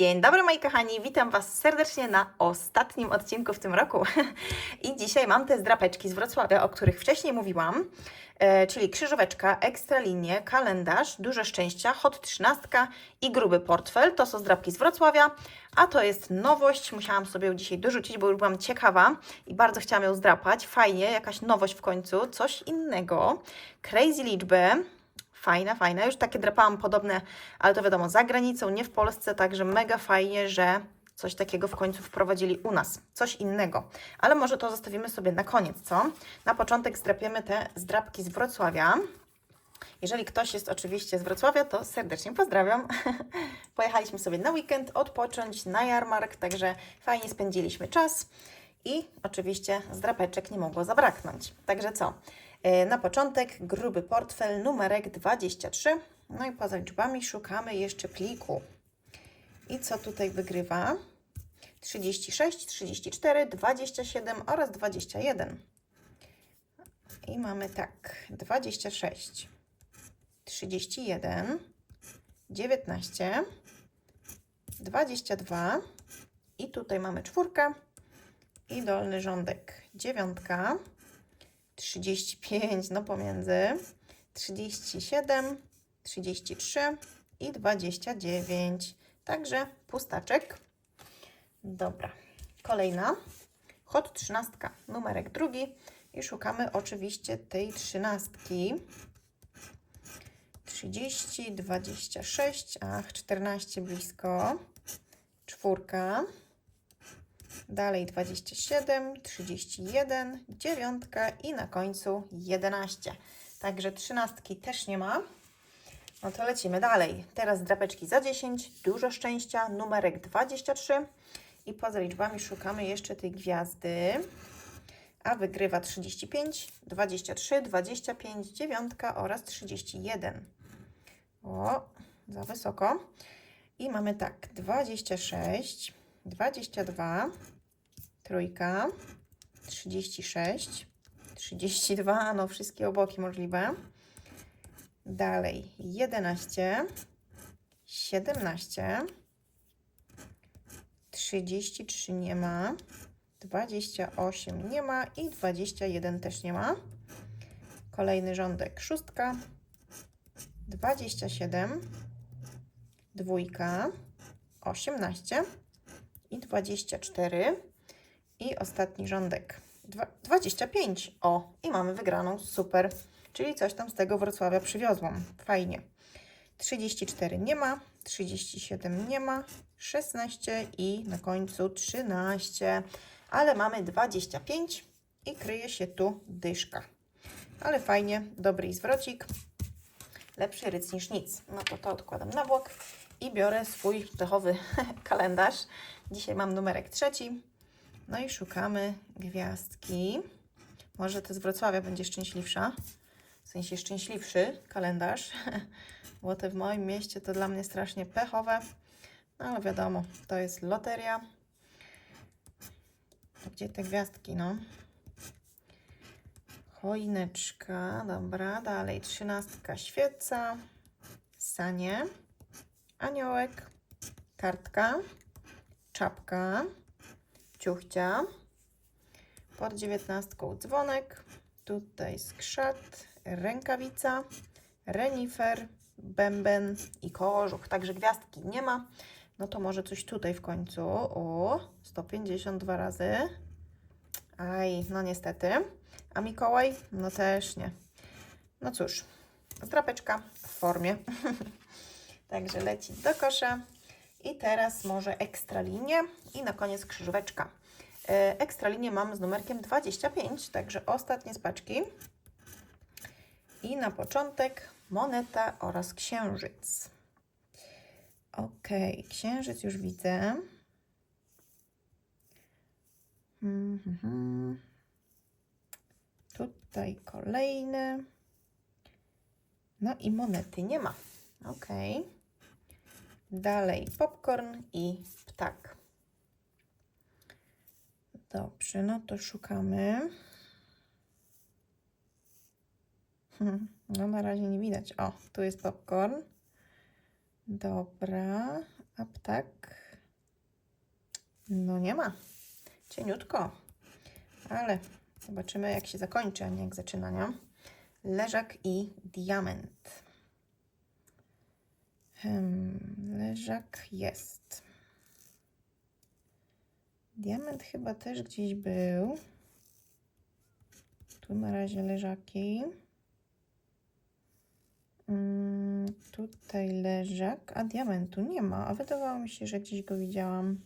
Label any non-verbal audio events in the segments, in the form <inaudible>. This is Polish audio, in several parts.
Dzień dobry moi kochani, witam Was serdecznie na ostatnim odcinku w tym roku. <laughs> I dzisiaj mam te zdrapeczki z Wrocławia, o których wcześniej mówiłam, e, czyli krzyżóweczka, ekstralinie, kalendarz, duże szczęścia, hot 13 i gruby portfel. To są zdrapki z Wrocławia, a to jest nowość. Musiałam sobie ją dzisiaj dorzucić, bo już byłam ciekawa i bardzo chciałam ją zdrapać. Fajnie, jakaś nowość w końcu, coś innego. Crazy liczby. Fajne, fajne. Już takie drapałam podobne, ale to wiadomo, za granicą, nie w Polsce, także mega fajnie, że coś takiego w końcu wprowadzili u nas. Coś innego. Ale może to zostawimy sobie na koniec, co? Na początek zdrapiemy te zdrapki z Wrocławia. Jeżeli ktoś jest oczywiście z Wrocławia, to serdecznie pozdrawiam. <laughs> Pojechaliśmy sobie na weekend odpocząć na jarmark, także fajnie spędziliśmy czas. I oczywiście zdrapeczek nie mogło zabraknąć. Także co? E, Na początek gruby portfel, numerek 23. No i poza liczbami szukamy jeszcze pliku. I co tutaj wygrywa? 36, 34, 27 oraz 21. I mamy tak, 26, 31, 19, 22 i tutaj mamy czwórkę i dolny rządek dziewiątka, 35 no pomiędzy, 37, 33 i 29. Także pustaczek. Dobra, kolejna. Hot 13, numerek drugi i szukamy oczywiście tej trzynastki. 30, 26, ach, 14 blisko, czwórka, dalej 27, 31, dziewiątka i na końcu 11. Także trzynastki też nie ma. No to lecimy dalej. Teraz drapeczki za 10, dużo szczęścia, numerek 23 i poza liczbami szukamy jeszcze tej gwiazdy. A wygrywa 35, 23, 25, dziewiątka oraz 31. O, za wysoko. I mamy tak, 26, 22, trójka, 36, 32, no wszystkie oboki możliwe. Dalej 11, 17, 33 nie ma, 28 nie ma i 21 też nie ma. Kolejny rządek szóstka, 27, dwójka, 18 i 24 i ostatni rządek dwa- 25. O, i mamy wygraną, super. Czyli coś tam z tego Wrocławia przywiozłam. Fajnie. 34 nie ma, 37 nie ma, 16 i na końcu 13. Ale mamy 25 i kryje się tu dyszka. Ale fajnie, dobry zwrocik. Lepszy ryc niż nic. No to to odkładam na bok i biorę swój pechowy <laughs> kalendarz. Dzisiaj mam numerek trzeci. No i szukamy gwiazdki. Może to z Wrocławia będzie szczęśliwsza. W sensie szczęśliwszy kalendarz. <laughs> Bo te w moim mieście to dla mnie strasznie pechowe. No ale wiadomo, to jest loteria. Gdzie te gwiazdki, no? Choineczka, dobra, dalej trzynastka, świeca, sanie, aniołek, kartka, czapka, ciuchcia, pod dziewiętnastką dzwonek, tutaj skrzat, rękawica, renifer, bęben i kożuch. Także gwiazdki nie ma. No to może coś tutaj w końcu. O, 152 razy. Aj, no niestety. A Mikołaj? No też nie. No cóż, zdrapeczka w formie. <laughs> Także leci do kosza. I teraz może ekstralinię i na koniec krzyżóweczka. E, Ekstralinię mam z numerkiem 25, także ostatnie z paczki. I na początek moneta oraz księżyc. Ok, księżyc już widzę. Mhm. Tutaj kolejny. No i monety nie ma. Ok. Dalej popcorn i ptak. Dobrze, no to szukamy. Hmm, No na razie nie widać. O, tu jest popcorn. Dobra, a ptak. No nie ma. Cieniutko. Ale zobaczymy jak się zakończy, a nie jak zaczyna, nie? Leżak i diament. Hmm, leżak jest. Diament chyba też gdzieś był. Tu na razie leżaki. Mm, tutaj leżak, a diamentu nie ma. A wydawało mi się, że gdzieś go widziałam.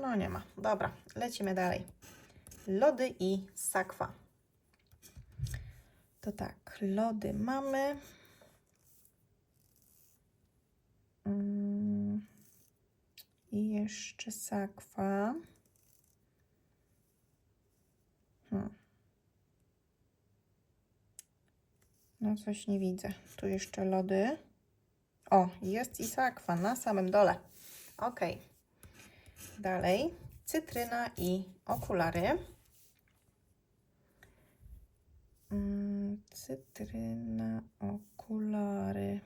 No nie ma. Dobra, lecimy dalej. Lody i sakwa. To tak, lody mamy. Mm, I jeszcze sakwa. Hmm. No coś nie widzę. Tu jeszcze lody. O, jest i sakwa na samym dole. Ok. Dalej. Cytryna i okulary. Mm, cytryna, okulary.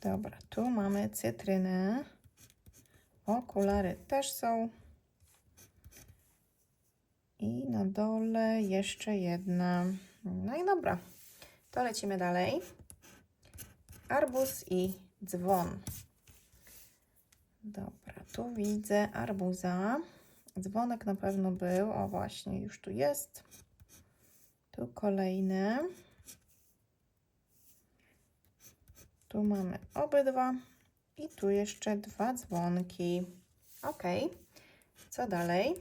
Dobra, tu mamy cytrynę. Okulary też są. I na dole jeszcze jedna. No i dobra, to lecimy dalej. Arbuz i dzwon. Dobra, tu widzę arbuza. Dzwonek na pewno był. O, właśnie, już tu jest. Tu kolejny. Tu mamy obydwa. I tu jeszcze dwa dzwonki. Ok. Co dalej?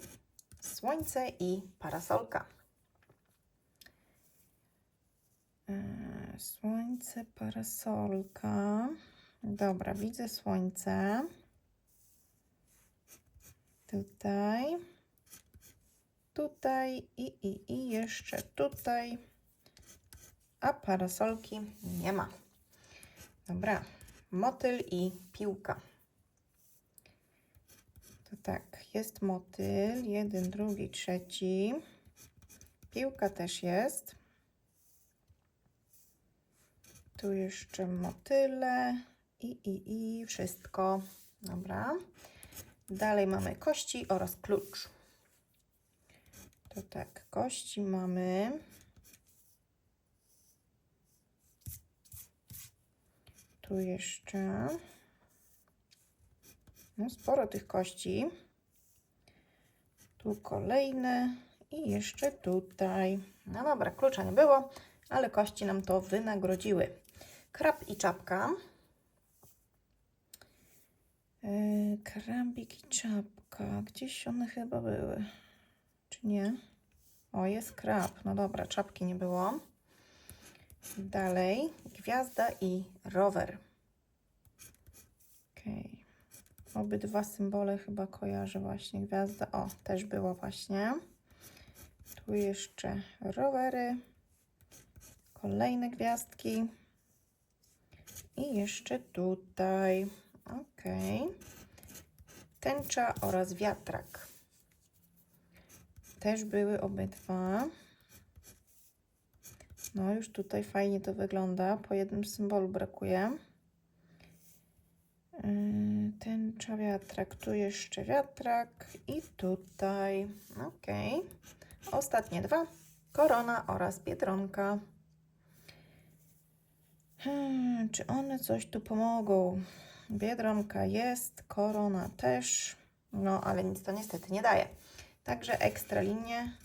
Słońce i parasolka. E, Słońce, parasolka. Dobra, widzę słońce. Tutaj. Tutaj i, i, i jeszcze tutaj. A parasolki nie ma. Dobra, motyl i piłka. To tak, jest motyl, jeden, drugi, trzeci. Piłka też jest. Tu jeszcze motyle i, i, i wszystko. Dobra. Dalej mamy kości oraz klucz. To tak, kości mamy. Tu jeszcze. No, sporo tych kości. Tu kolejne i jeszcze tutaj. No dobra, klucza nie było, ale kości nam to wynagrodziły. Krab i czapka. Yy, krabik i czapka. Gdzieś one chyba były. Czy nie? O, jest krab. No dobra, czapki nie było. Dalej, gwiazda i rower. Okej. Obydwa symbole chyba kojarzę właśnie. Gwiazda, o, też było właśnie. Tu jeszcze rowery. Kolejne gwiazdki. I jeszcze tutaj. Ok. Tęcza oraz wiatrak. Też były obydwa. No, już tutaj fajnie to wygląda. Po jednym symbolu brakuje. Yy, Tęcza, wiatrak. Tu jeszcze wiatrak. I tutaj. Ok. Ostatnie dwa. Korona oraz biedronka. Hmm, czy one coś tu pomogą? Biedronka jest, korona też. No, ale nic to niestety nie daje. Także ekstra linie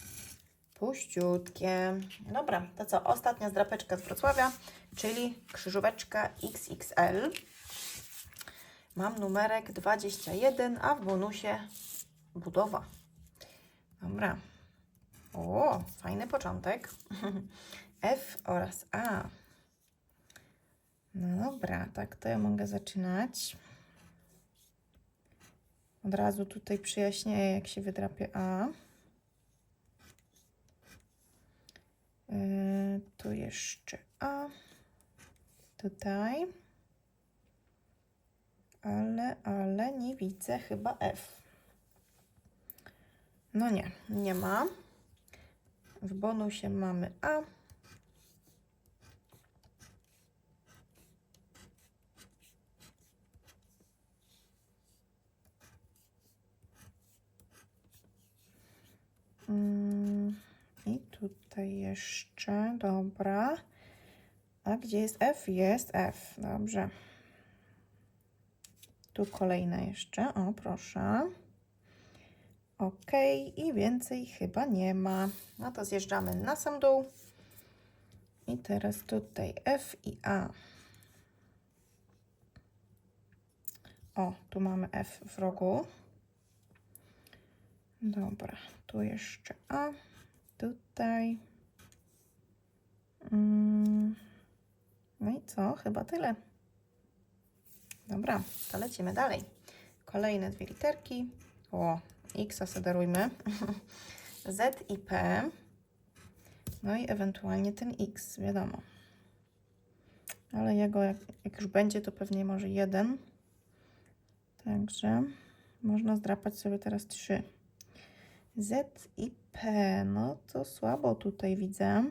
puściutkie. Dobra, to co? Ostatnia zdrapeczka z Wrocławia, czyli krzyżóweczka XXL. Mam numerek 21, a w bonusie budowa. Dobra. O, fajny początek. <laughs> F oraz A. No dobra, tak to ja mogę zaczynać. Od razu tutaj przyjaśnię, jak się wydrapie A. E, tu jeszcze A. Tutaj. Ale, ale nie widzę chyba F. No nie, nie ma. W bonusie mamy A. Mm tutaj jeszcze, dobra. A gdzie jest F? Jest F, dobrze. Tu kolejne jeszcze, o proszę. Ok, i więcej chyba nie ma. No to zjeżdżamy na sam dół. I teraz tutaj F i A. O, tu mamy F w rogu. Dobra, tu jeszcze A. Tutaj. Mm. No i co? Chyba tyle. Dobra, to lecimy dalej. Kolejne dwie literki. O, X asedarujmy. <laughs> Z i P. No i ewentualnie ten X, wiadomo. Ale jego, jak, jak już będzie, to pewnie może jeden. Także można zdrapać sobie teraz trzy. Z i P. No to słabo tutaj widzę.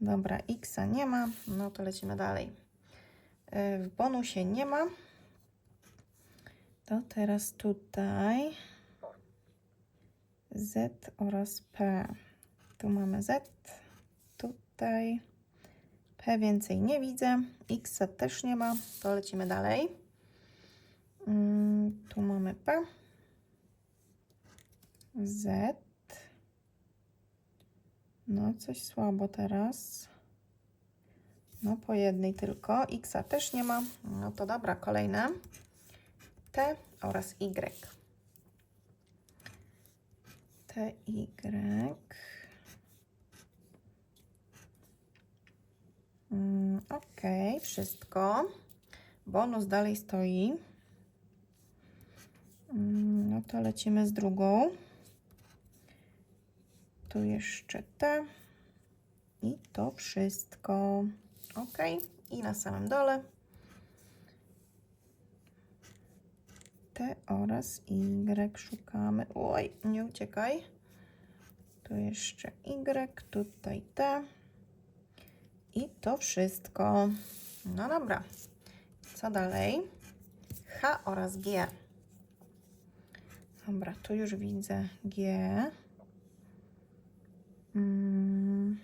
Dobra, X nie ma. No to lecimy dalej. Y, W bonusie nie ma. To teraz tutaj Z oraz P. Tu mamy Z, tutaj P więcej nie widzę, X też nie ma, to lecimy dalej. Mm, Tu mamy P, Z. No, coś słabo teraz. No, po jednej tylko. X też nie ma. No to dobra, kolejne. T oraz Y. T, Y. Mm, ok, wszystko. Bonus dalej stoi. Mm, no to lecimy z drugą. Tu jeszcze T. I to wszystko. Ok, i na samym dole. T oraz Y szukamy. Oj, nie uciekaj. Tu jeszcze Y, tutaj T. I to wszystko. No dobra. Co dalej? H oraz G. Dobra, tu już widzę G. Mm,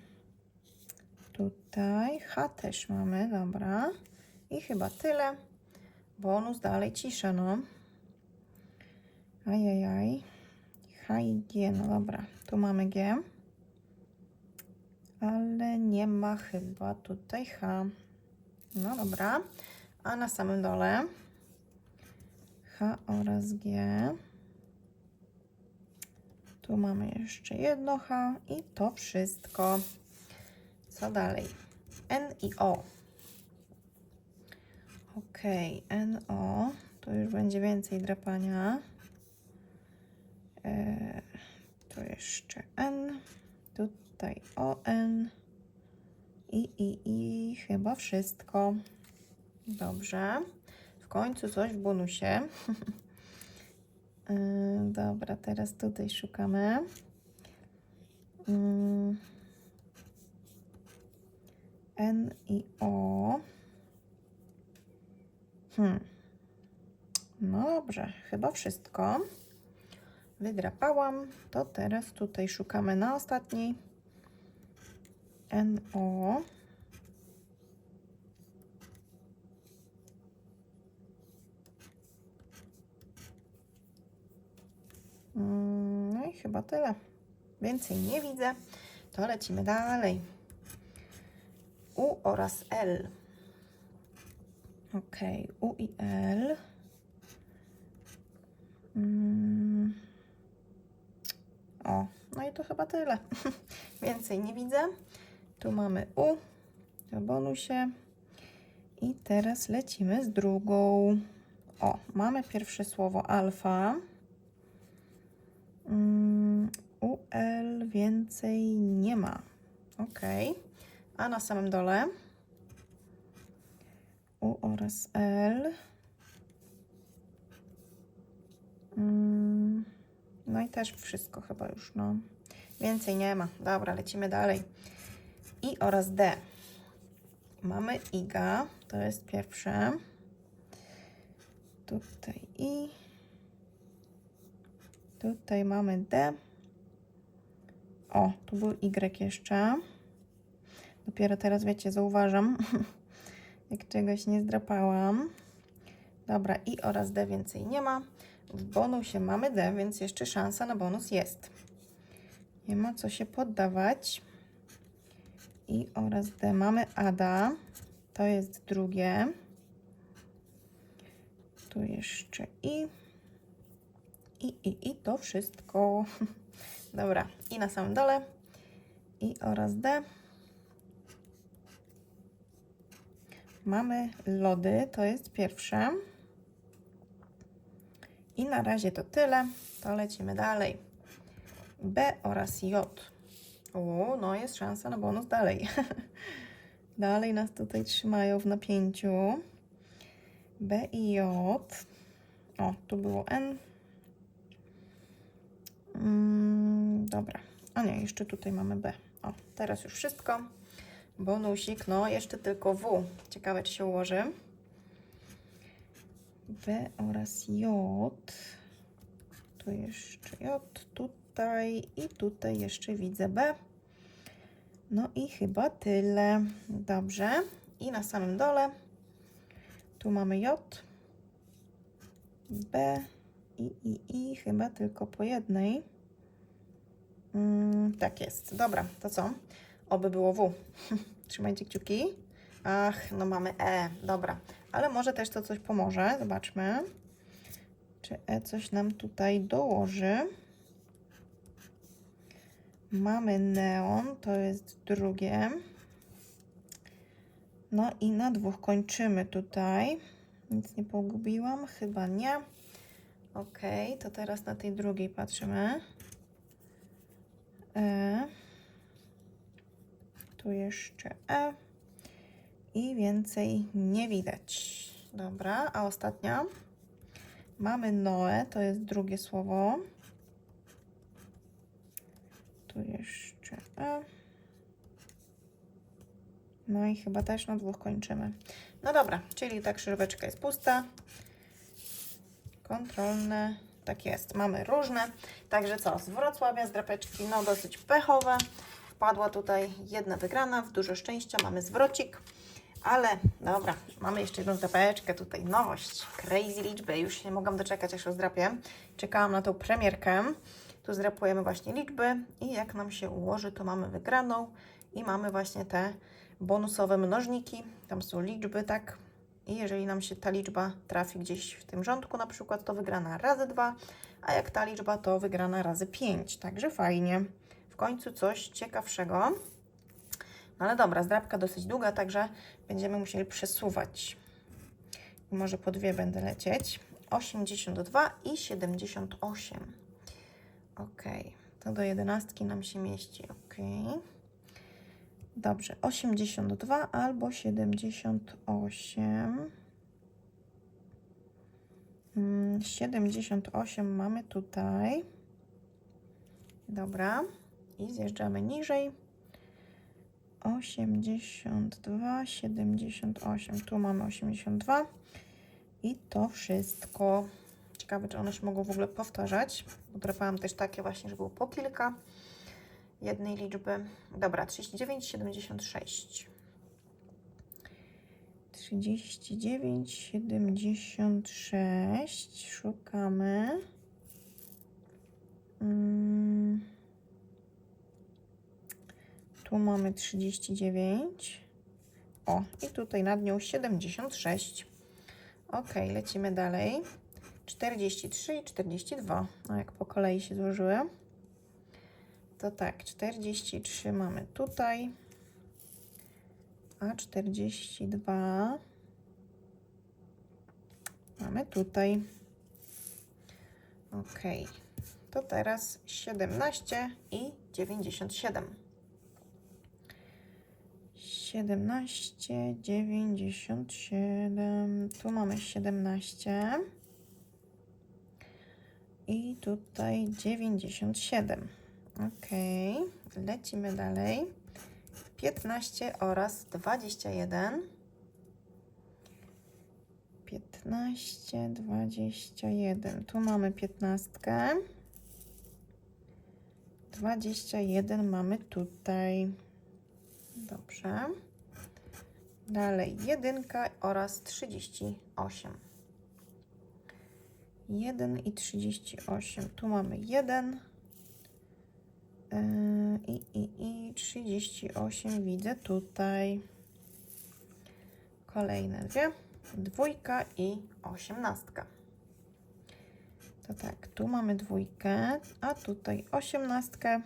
tutaj H też mamy, dobra. I chyba tyle. Bonus dalej cisza, no. Ajajaj. H i G, no dobra. Tu mamy G. Ale nie ma chyba tutaj H. No dobra. A na samym dole H oraz G. Tu mamy jeszcze jedno H i to wszystko. Co dalej? N i O. Ok, N, O. Tu już będzie więcej drapania. E, tu jeszcze N. Tutaj ON. I, i, i chyba wszystko. Dobrze. W końcu coś w bonusie. <laughs> Yy, Dobra, teraz tutaj szukamy. Mm. N i O. Hmm. No dobrze, chyba wszystko. Wydrapałam. To teraz tutaj szukamy na ostatniej. N O. Mm, No i chyba tyle. Więcej nie widzę. To lecimy dalej. U oraz L. Ok, U i L. Mm. O, no i to chyba tyle. <laughs> Więcej nie widzę. Tu mamy U w bonusie. I teraz lecimy z drugą. O, mamy pierwsze słowo alfa. Mm, UL więcej nie ma. Ok. A na samym dole U oraz L. Mm, no i też wszystko chyba już, no. Więcej nie ma. Dobra, lecimy dalej. I oraz D. Mamy IGA, to jest pierwsze. Tutaj I. Tutaj mamy D O, tu był Y jeszcze. Dopiero teraz, wiecie, zauważam, <laughs> jak czegoś nie zdrapałam. Dobra, I oraz D więcej nie ma. W bonusie mamy D, więc jeszcze szansa na bonus jest. Nie ma co się poddawać. I oraz D mamy Ada. To jest drugie. Tu jeszcze I. I, i, i to wszystko. <laughs> Dobra, i na samym dole. I oraz D. Mamy lody, to jest pierwsze. I na razie to tyle. To lecimy dalej. B oraz J. O, no jest szansa na bonus dalej. <laughs> dalej nas tutaj trzymają w napięciu. B i J. O, tu było N. Mm, dobra. A nie, jeszcze tutaj mamy B. O, teraz już wszystko. Bonusik, no jeszcze tylko W. Ciekawe, czy się ułoży. B oraz J. Tu jeszcze J, tutaj i tutaj jeszcze widzę B. No i chyba tyle. Dobrze. I na samym dole tu mamy J, B i, i, i chyba tylko po jednej. Mm, tak jest. Dobra, to co? Oby było W. <laughs> Trzymajcie kciuki. Ach, no mamy E. Dobra. Ale może też to coś pomoże. Zobaczmy. Czy E coś nam tutaj dołoży. Mamy neon, to jest drugie. No i na dwóch kończymy tutaj. Nic nie pogubiłam? Chyba nie. Ok, to teraz na tej drugiej patrzymy. E. Tu jeszcze E. I więcej nie widać. Dobra, a ostatnia. Mamy Noe, to jest drugie słowo. Tu jeszcze E. No i chyba też na dwóch kończymy. No dobra, czyli ta krzyżóweczka jest pusta. Kontrolne, tak jest, mamy różne. Także co, z Wrocławia, z drapeczki, no dosyć pechowe. Wpadła tutaj jedna wygrana, w dużo szczęścia, mamy zwrocik. Ale dobra, mamy jeszcze jedną drapeczkę tutaj, nowość, crazy liczby. Już nie mogłam doczekać, aż rozdrapię. Czekałam na tą premierkę. Tu zdrapujemy właśnie liczby i jak nam się ułoży, to mamy wygraną i mamy właśnie te bonusowe mnożniki. Tam są liczby, tak? I jeżeli nam się ta liczba trafi gdzieś w tym rządku na przykład, to wygrana razy 2, a jak ta liczba, to wygrana razy 5. Także fajnie. W końcu coś ciekawszego. No ale dobra, zdrabka dosyć długa, także będziemy musieli przesuwać. Może po dwie będę lecieć. 82 i 78. Ok, to do jedenastki nam się mieści. Ok. Dobrze, 82 albo 78. Mm, 78 mamy tutaj. Dobra. I zjeżdżamy niżej. 82, 78. Tu mamy 82. I to wszystko. Ciekawe, czy one się mogą w ogóle powtarzać. Udrapałam też takie właśnie, że było po kilka jednej liczby. Dobra, 39, 76. 39, 76. Szukamy. Mm. Tu mamy 39. O, i tutaj nad nią 76. Ok, lecimy dalej. 43 i 42. No, jak po kolei się złożyły. To tak, 43 mamy tutaj, a 42 mamy tutaj. Ok, to teraz 17 i 97. 17, 97, tu mamy 17 i tutaj 97. Ok, lecimy dalej. 15 oraz 21. 15, 21. Tu mamy 15. 21 mamy tutaj. Dobrze. Dalej jedynka oraz 38. 1 i 38. Tu mamy 1 yy, i, i, i 38 widzę tutaj. Kolejne dwie. Dwójka i osiemnastka. To tak, tu mamy dwójkę, a tutaj osiemnastkę.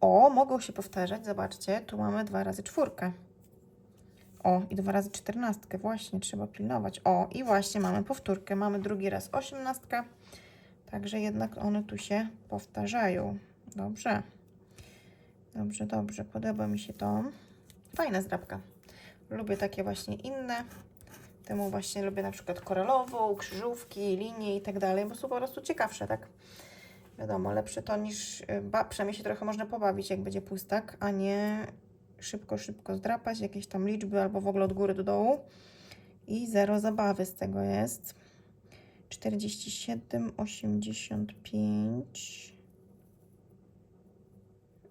O, mogą się powtarzać, zobaczcie, tu mamy dwa razy czwórkę. O, i dwa razy czternastkę, właśnie, trzeba pilnować. O, i właśnie mamy powtórkę, mamy drugi raz osiemnastkę, także jednak one tu się powtarzają. Dobrze. Dobrze, dobrze, podoba mi się to. Fajna zdrabka. Lubię takie właśnie inne. Temu właśnie lubię na przykład koralową, krzyżówki, linie i tak dalej, bo są po prostu ciekawsze, tak? Wiadomo, lepsze to niż, y, ba, przynajmniej się trochę można pobawić, jak będzie pustak, a nie szybko, szybko zdrapać jakieś tam liczby albo w ogóle od góry do dołu. I zero zabawy z tego jest. 47, 85.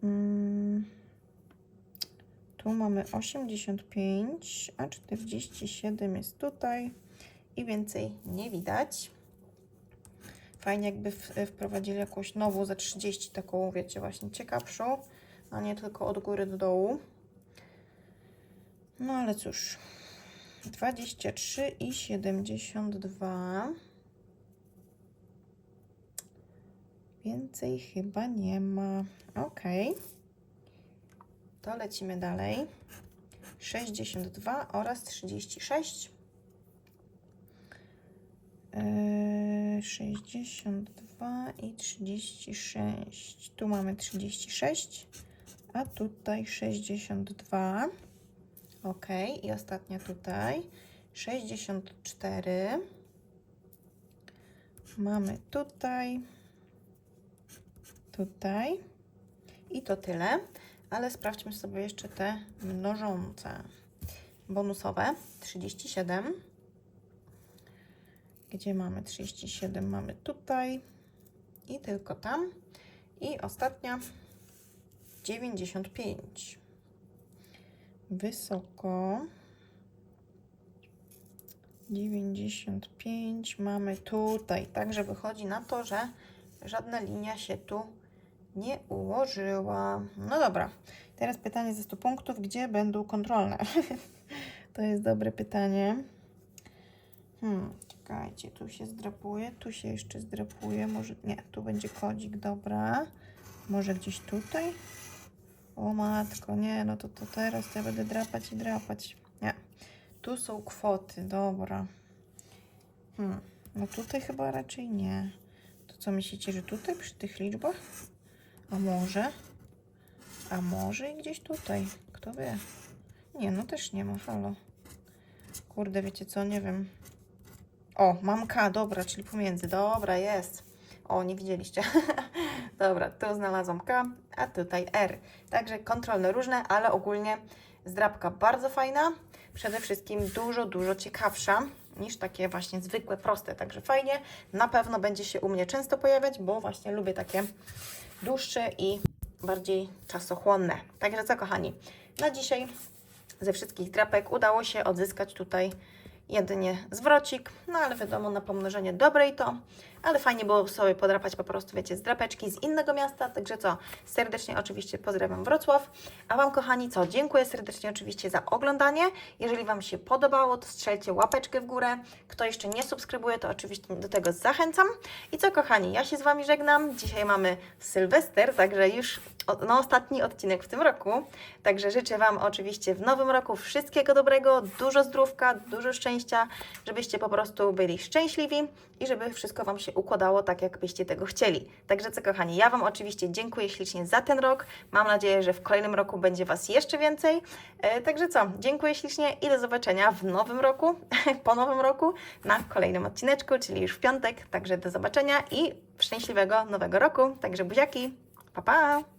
Mm. Tu mamy 85, a 47 jest tutaj i więcej nie widać. Fajnie jakby w- wprowadzili jakąś nową za 30, taką wiecie właśnie ciekawszą, a nie tylko od góry do dołu. No ale cóż, 23 i 72. Więcej chyba nie ma. Ok. To lecimy dalej. 62 oraz 36. Eee, 62 i 36. Tu mamy 36, a tutaj 62. Ok, i ostatnia tutaj 64. Mamy tutaj, tutaj i to tyle. Ale sprawdźmy sobie jeszcze te mnożące. Bonusowe 37. Gdzie mamy 37? Mamy tutaj i tylko tam. I ostatnia 95. Wysoko 95 mamy tutaj. Także wychodzi na to, że żadna linia się tu nie ułożyła. No dobra, teraz pytanie ze 100 punktów, gdzie będą kontrolne? <laughs> to jest dobre pytanie. Hmm, czekajcie, tu się zdrapuje, tu się jeszcze zdrapuje, może nie, tu będzie kodzik, dobra. Może gdzieś tutaj? O matko, nie, no to, to teraz to ja będę drapać i drapać. Nie, tu są kwoty, dobra. Hmm, no tutaj chyba raczej nie. To co myślicie, że tutaj przy tych liczbach? A może? A może i gdzieś tutaj? Kto wie? Nie, no też nie ma, halo. Kurde, wiecie co, nie wiem. O, mam K, dobra, czyli pomiędzy. Dobra, jest. O, nie widzieliście. <laughs> dobra, tu znalazłam K, a tutaj R. Także kontrolne różne, ale ogólnie zdrabka bardzo fajna. Przede wszystkim dużo, dużo ciekawsza niż takie właśnie zwykłe, proste. Także fajnie. Na pewno będzie się u mnie często pojawiać, bo właśnie lubię takie dłuższe i bardziej czasochłonne. Także co, kochani, na dzisiaj ze wszystkich drapek udało się odzyskać tutaj jedynie zwrocik, no ale wiadomo, na pomnożenie dobrej to, ale fajnie było sobie podrapać po prostu, wiecie, z drapeczki z innego miasta, także co, serdecznie oczywiście pozdrawiam Wrocław, a Wam kochani co, dziękuję serdecznie oczywiście za oglądanie, jeżeli Wam się podobało, to strzelcie łapeczkę w górę, kto jeszcze nie subskrybuje, to oczywiście do tego zachęcam. I co kochani, ja się z Wami żegnam, dzisiaj mamy Sylwester, także już no, ostatni odcinek w tym roku, także życzę Wam oczywiście w nowym roku wszystkiego dobrego, dużo zdrówka, dużo szczęścia, żebyście po prostu byli szczęśliwi i żeby wszystko Wam się układało tak, jak byście tego chcieli. Także co kochani, ja Wam oczywiście dziękuję ślicznie za ten rok. Mam nadzieję, że w kolejnym roku będzie Was jeszcze więcej. E, także co, dziękuję ślicznie i do zobaczenia w nowym roku, <laughs> po nowym roku, na kolejnym odcineczku, czyli już w piątek. Także do zobaczenia i szczęśliwego nowego roku. Także buziaki, pa pa!